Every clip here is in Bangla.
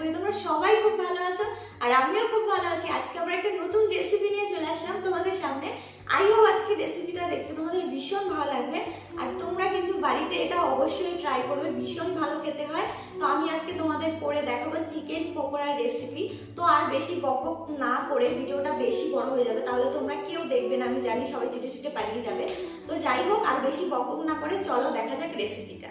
করি তোমরা সবাই খুব ভালো আছো আর আমিও খুব ভালো আছি। আজকে আমরা একটা নতুন রেসিপি নিয়ে চলে আসলাম তোমাদের সামনে। আই হোপ আজকে রেসিপিটা দেখতে তোমাদের ভীষণ ভালো লাগবে। আর তোমরা কিন্তু বাড়িতে এটা অবশ্যই ট্রাই করবে, ভীষণ ভালো খেতে হয়। তো আমি আজকে তোমাদের করে দেখাবো চিকেন পকোড়ার রেসিপি তো আর বেশি বকবক না করে ভিডিওটা বেশি বড় হয়ে যাবে, তাহলে তোমরা কেউ দেখবে না, আমি জানি সবাই ছুটে ছুটে পালিয়ে যাবে। তো যাই হোক, আর বেশি বকবক না করে চলো দেখা যাক রেসিপিটা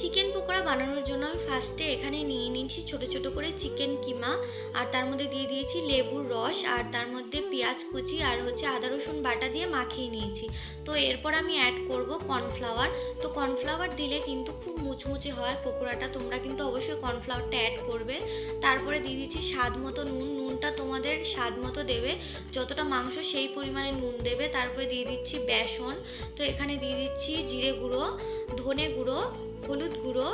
চিকেন পকোড়া বানানোর জন্য আমি ফার্স্টে এখানে নিয়ে নিয়েছি ছোট ছোট করে চিকেন কিমা। আর তার মধ্যে দিয়ে দিয়েছি লেবুর রস, আর তার মধ্যে পেঁয়াজ কুচি, আর হচ্ছে আদা, রসুন বাটা দিয়ে মাখিয়ে নিয়েছি। তো এরপর আমি অ্যাড করব কর্নফ্লাওয়ার তো কর্নফ্লাওয়ার দিলে কিন্তু খুব মুচমুচে হয় পকোড়াটা, তোমরা কিন্তু অবশ্যই কর্নফ্লাওয়ারটা অ্যাড করবে। তারপরে দিয়ে দিচ্ছি স্বাদ মতো নুন। নুনটা তোমাদের স্বাদ মতো দেবে। যতটা মাংস সেই পরিমাণে নুন দেবে। তারপরে দিয়ে দিচ্ছি বেসন। তো এখানে দিয়ে দিচ্ছি জিরে গুঁড়ো, ধনে গুঁড়ো হলুদ গুঁড়ো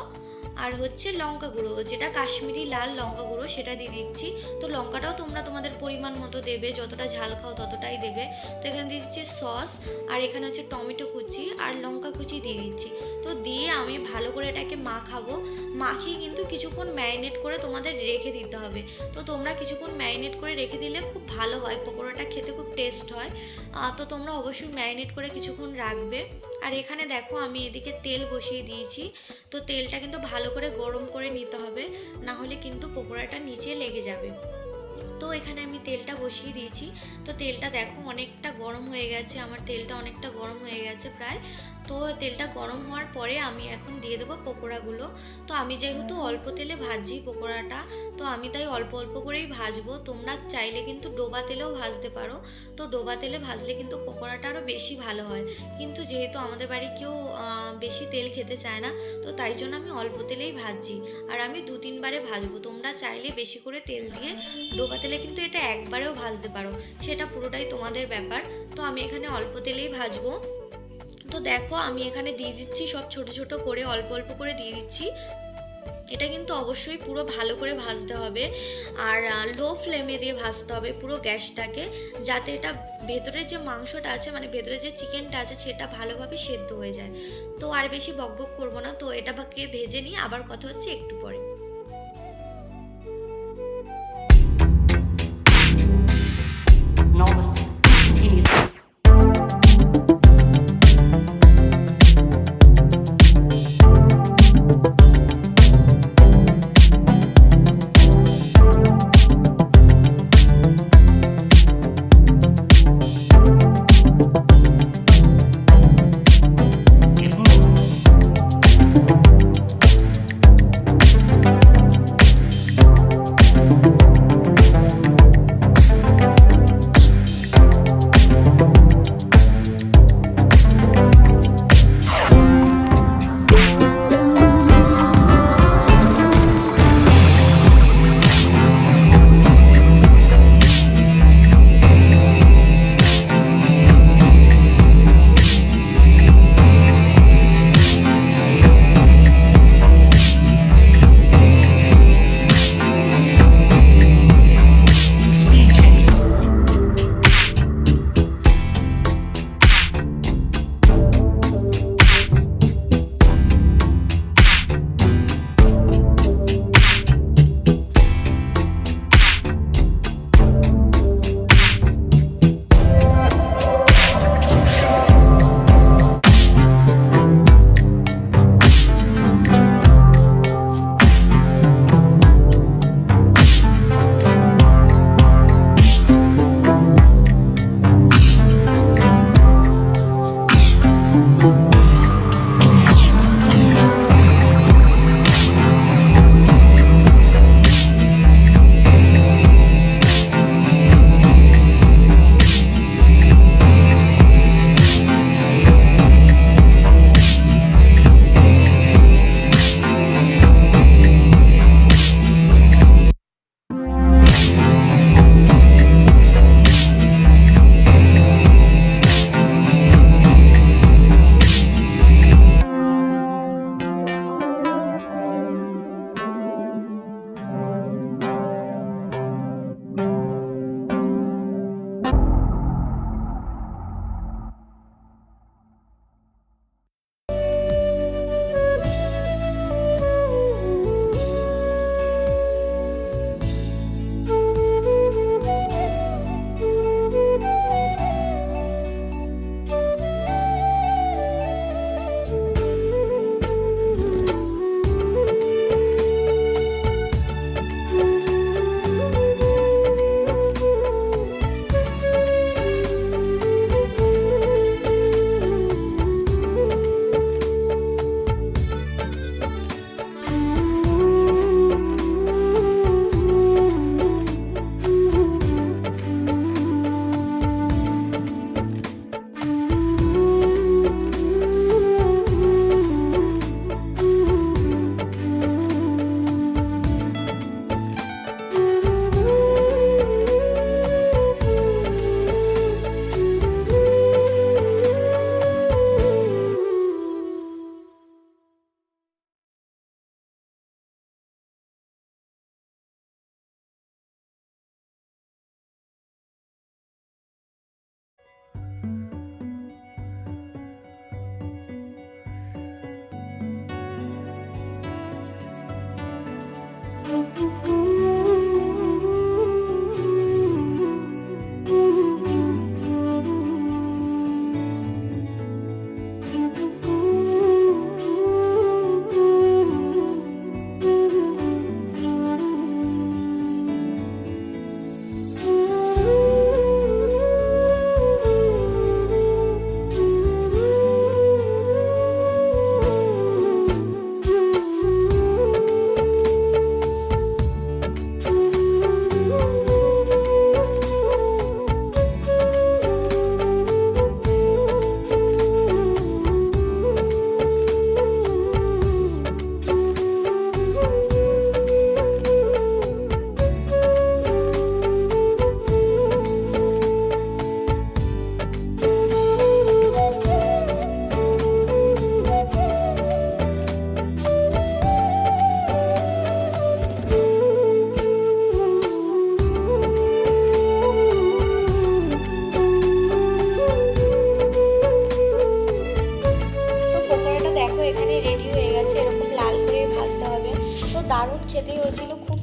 আর হচ্ছে লঙ্কা গুঁড়ো, যেটা কাশ্মীরি লাল লঙ্কা গুঁড়ো সেটা দিয়ে দিচ্ছি। তো লঙ্কাটাও তোমরা তোমাদের পরিমাণ মতো দেবে, যতটা ঝাল খাও ততটাই দেবে। তো এখানে দিয়ে দিচ্ছি সস আর এখানে হচ্ছে টমেটো কুচি আর লঙ্কা কুচি দিয়ে দিচ্ছি। তো দিয়ে আমি ভালো করে এটাকে মাখাবো। মাখিয়ে কিন্তু কিছুক্ষণ ম্যারিনেট করে তোমাদের রেখে দিতে হবে। তো তোমরা কিছুক্ষণ ম্যারিনেট করে রেখে দিলে খুব ভালো হয়, পকোড়াটা খেতে খুব টেস্ট হয়। তো তোমরা অবশ্যই ম্যারিনেট করে কিছুক্ষণ রাখবে। আর এখানে দেখো আমি এদিকে তেল বসিয়ে দিয়েছি। তো তেলটা কিন্তু ভালো করে গরম করে নিতে হবে, না হলে কিন্তু পকোড়াটা নিচে লেগে যাবে। তো এখানে আমি তেলটা বসিয়ে দিয়েছি। তো তেলটা দেখো অনেকটা গরম হয়ে গেছে, আমার তেলটা অনেকটা গরম হয়ে গেছে প্রায়। তো তেলটা গরম হওয়ার পরে আমি এখন দিয়ে দেবো পকোড়াগুলো। তো আমি যেহেতু অল্প তেলে ভাজি পকোড়াটা, তো আমি তাই অল্প অল্প করেই ভাজবো। তোমরা চাইলে কিন্তু ডোবা তেলেও ভাজতে পারো। তো ডোবা তেলে ভাজলে কিন্তু পকোড়াটা আরও বেশি ভালো হয়। কিন্তু যেহেতু আমাদের বাড়ি কেউ বেশি তেল খেতে চায় না, তো তাই জন্য আমি অল্প তেলেই ভাজছি। আর আমি দু তিনবারে ভাজবো। তোমরা চাইলে বেশি করে তেল দিয়ে ডোবা তেলে কিন্তু এটা একবারেও ভাজতে পারো। সেটা পুরোটাই তোমাদের ব্যাপার। তো আমি এখানে অল্প তেলেই ভাজবো। তো দেখো, আমি এখানে দিয়ে দিচ্ছি সব ছোট ছোট করে, অল্প অল্প করে দিয়ে দিচ্ছি। এটা কিন্তু অবশ্যই পুরো ভালো করে ভাজতে হবে। আর লো ফ্লেমে দিয়ে ভাজতে হবে পুরো গ্যাসটাকে, যাতে এটা ভেতরে যে মাংসটা আছে মানে ভেতরে যে চিকেনটা আছে, সেটা ভালোভাবে সেদ্ধ হয়ে যায়। তো আর বেশি বকবক করব না। তো এটা বাকি ভেজে নিয়ে আবার কথা হচ্ছে একটু পরে।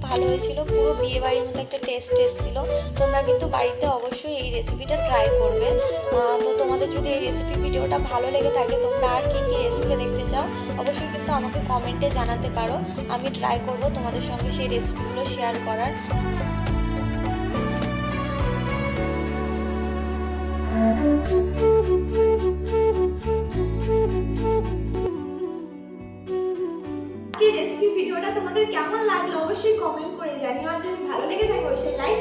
ভালো হয়েছিল। পুরো বিয়ে বাড়ির মতো একটা টেস্ট এসেছিল। তোমরা কিন্তু বাড়িতে অবশ্যই এই রেসিপিটা ট্রাই করবে। তো তোমাদের যদি এই রেসিপি ভিডিওটা ভালো লেগে থাকে, তোমরা আর কী কী রেসিপি দেখতে চাও, অবশ্যই কিন্তু আমাকে কমেন্টে জানাতে পারো। আমি ট্রাই করব তোমাদের সঙ্গে সেই রেসিপিগুলো শেয়ার করার। আজকের তোমাদের কেমন লাগল অবশ্যই কমেন্ট করে জানিও। আর যদি ভালো লেগে থাকে অবশ্যই লাইক